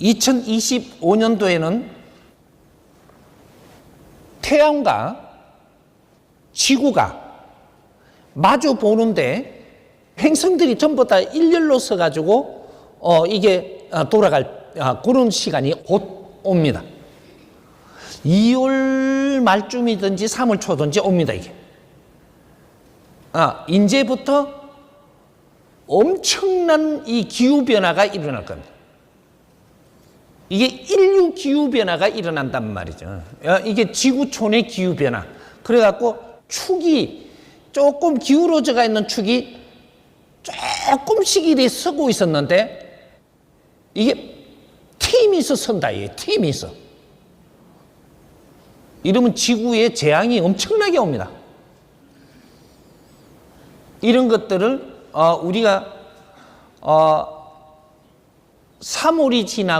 2025년도에는 태양과 지구가 마주 보는데 행성들이 전부 다 일렬로 서가지고 어 이게 어, 돌아갈 아, 그런 시간이 곧 옵니다. 2월 말쯤이든지 3월 초든지 옵니다 이게. 아 이제부터 엄청난 이 기후 변화가 일어날 겁니다. 이게 인류 기후 변화가 일어난단 말이죠. 어, 이게 지구촌의 기후 변화. 그래 갖고 축이 조금 기울어져가 있는 축이 조금씩 이리 서고 있었는데 이게 팀이 있어 선다. 이게 팀이 있어. 이러면 지구에 재앙이 엄청나게 옵니다. 이런 것들을 어, 우리가 어, 3월이 지나고